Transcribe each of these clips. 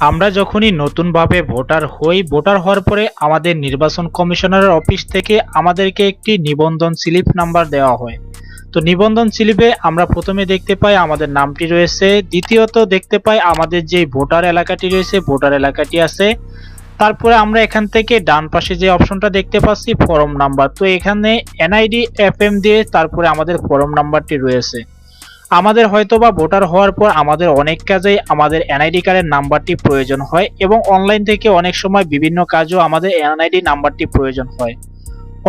আমরা যখনই নতুনভাবে ভোটার হই, ভোটার হওয়ার পরে আমাদের নির্বাচন কমিশনারের অফিস থেকে আমাদেরকে একটি নিবন্ধন স্লিপ নাম্বার দেওয়া হয়। তো নিবন্ধন স্লিপে আমরা প্রথমে দেখতে পাই আমাদের নামটি রয়েছে, দ্বিতীয়ত দেখতে পাই আমাদের যে ভোটার এলাকাটি রয়েছে, ভোটার এলাকাটি আছে। তারপরে আমরা এখান থেকে ডান পাশে যে অপশনটা দেখতে পাচ্ছি, ফর্ম নাম্বার। তো এখানে এনআইডি, এফএম দিয়ে তারপরে আমাদের ফর্ম নাম্বারটি রয়েছে। আমাদের হয়তোবা ভোটার হওয়ার পর আমাদের অনেক কাজেই আমাদের এনআইডি কার্ডের নাম্বারটি প্রয়োজন হয় এবং অনলাইন থেকে অনেক সময় বিভিন্ন কাজও আমাদের এনআইডি নাম্বারটি প্রয়োজন হয়।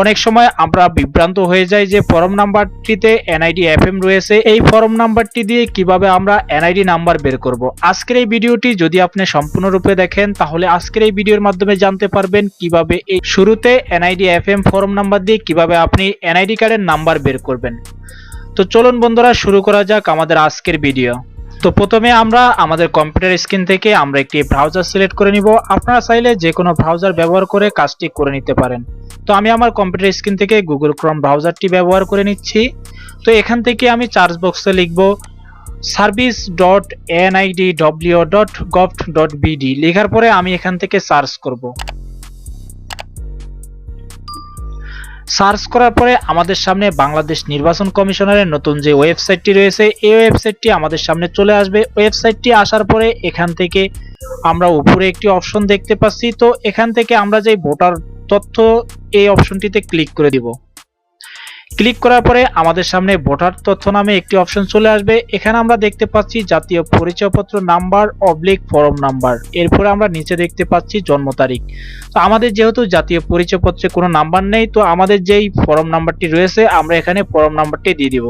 অনেক সময় আমরা বিভ্রান্ত হয়ে যাই যে ফর্ম নাম্বারটিতে এনআইডি এফএম রয়েছে, এই ফর্ম নাম্বারটি দিয়ে কীভাবে আমরা এনআইডি নাম্বার বের করব? আজকের এই ভিডিওটি যদি আপনি সম্পূর্ণরূপে দেখেন, তাহলে আজকের এই ভিডিওর মাধ্যমে জানতে পারবেন কীভাবে এই শুরুতে এনআইডি এফএম ফর্ম নাম্বার দিয়ে কীভাবে আপনি এনআইডি কার্ডের নাম্বার বের করবেন। তো চলুন বন্ধুরা, শুরু করা যাক আমাদের আজকের ভিডিও তো প্রথমে আমরা আমাদের কম্পিউটার স্ক্রিন থেকে আমরা একটি ব্রাউজার সিলেক্ট করে নিব। আপনারা চাইলে যে কোনো ব্রাউজার ব্যবহার করে কাজটি করে নিতে পারেন। তো আমি আমার কম্পিউটার স্ক্রিন থেকে গুগল ক্রম ব্রাউজারটি ব্যবহার করে নিচ্ছি। তো এখান থেকে আমি চার্জ বক্সে লিখব service dot NID W dot gov dot BD লেখার পরে আমি এখান থেকে সার্চ করব। সার্চ করার পরে আমাদের সামনে বাংলাদেশ নির্বাচন কমিশনারের নতুন যে ওয়েবসাইটটি রয়েছে, এই ওয়েবসাইটটি আমাদের সামনে চলে আসবে। ওয়েবসাইটটি আসার পরে এখান থেকে আমরা উপরে একটি অপশন দেখতে পাচ্ছি। তো এখান থেকে আমরা যে ভোটার তথ্য এই অপশনটিতে ক্লিক করে দিব। ক্লিক করার পরে আমাদের সামনে ভোটার তথ্য নামে একটি অপশন চলে আসবে। এখানে আমরা দেখতে পাচ্ছি জাতীয় পরিচয়পত্র নাম্বার, অবলিক ফর্ম নাম্বার। এরপরে আমরা নিচে দেখতে পাচ্ছি জন্ম তারিখ। তো আমাদের যেহেতু জাতীয় পরিচয়পত্রে কোনো নাম্বার নেই, তো আমাদের যেই ফর্ম নাম্বারটি রয়েছে, আমরা এখানে ফর্ম নাম্বারটি দিয়ে দিব।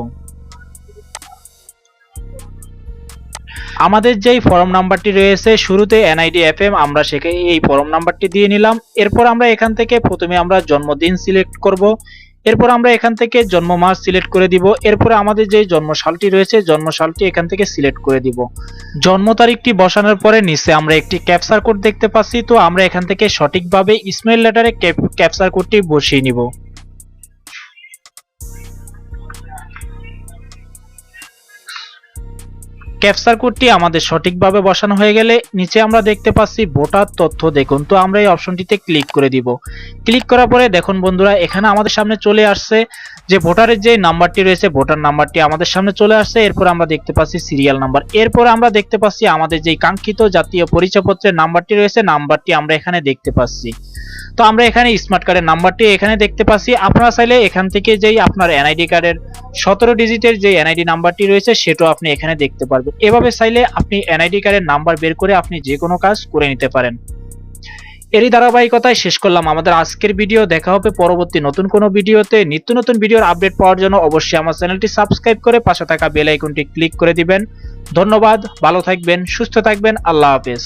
আমাদের যেই ফর্ম নাম্বারটি রয়েছে, শুরুতে এনআইডি এফএম, আমরা সেখানে এই ফর্ম নাম্বারটি দিয়ে নিলাম। এরপর আমরা এখান থেকে প্রথমে আমরা জন্মদিন সিলেক্ট করব। এরপর আমরা এখান থেকে জন্ম মাস সিলেক্ট করে দিব। এরপরে আমাদের যে জন্ম সালটি রয়েছে জন্ম সালটি এখান থেকে সিলেক্ট করে দিব। জন্ম তারিখটি বসানোর পরে নিচে আমরা একটি ক্যাপচার কোড দেখতে পাচ্ছি। তো আমরা এখান থেকে সঠিকভাবে স্মেল লেটারে ক্যাপচার কোডটি বসিয়ে নিব। ক্যাপচার কোডটি আমাদের সঠিকভাবে বসানো হয়ে গেলে নিচে আমরা দেখতে পাচ্ছি ভোটার তথ্য দেখুন। তো আমরা এই অপশনটিতে ক্লিক করে দিব। ক্লিক করার পরে দেখুন বন্ধুরা, এখানে আমাদের সামনে চলে আসছে যে ভোটারের যে নাম্বারটি রয়েছে, ভোটার নাম্বারটি আমাদের সামনে চলে আসছে। এরপর আমরা দেখতে পাচ্ছি সিরিয়াল নাম্বার। এরপর আমরা দেখতে পাচ্ছি আমাদের যে কাঙ্ক্ষিত জাতীয় পরিচয়পত্রের নাম্বারটি রয়েছে, নাম্বারটি আমরা এখানে দেখতে পাচ্ছি। তো আমরা এখানে স্মার্ট কার্ডের নাম্বারটি এখানে দেখতে পাচ্ছি। আপনারা চাইলে এখান থেকে যেই আপনার এনআইডি কার্ডের সতেরো ডিজিটের যে এনআইডি নাম্বারটি রয়েছে, সেটাও আপনি এখানে দেখতে পারবেন। এভাবে চাইলে আপনি এনআইডি কার্ডের নাম্বার বের করে আপনি যে কোনো কাজ করে নিতে পারেন। এরই ধারাবাহিকতায় শেষ করলাম আমাদের আজকের ভিডিও দেখা হবে পরবর্তী নতুন কোনো ভিডিওতে নিত্য নতুন ভিডিওর আপডেট পাওয়ার জন্য অবশ্যই আমার চ্যানেলটি সাবস্ক্রাইব করে পাশে থাকা বেল আইকনটি ক্লিক করে দিবেন। ধন্যবাদ, ভালো থাকবেন, সুস্থ থাকবেন, আল্লাহ হাফেজ।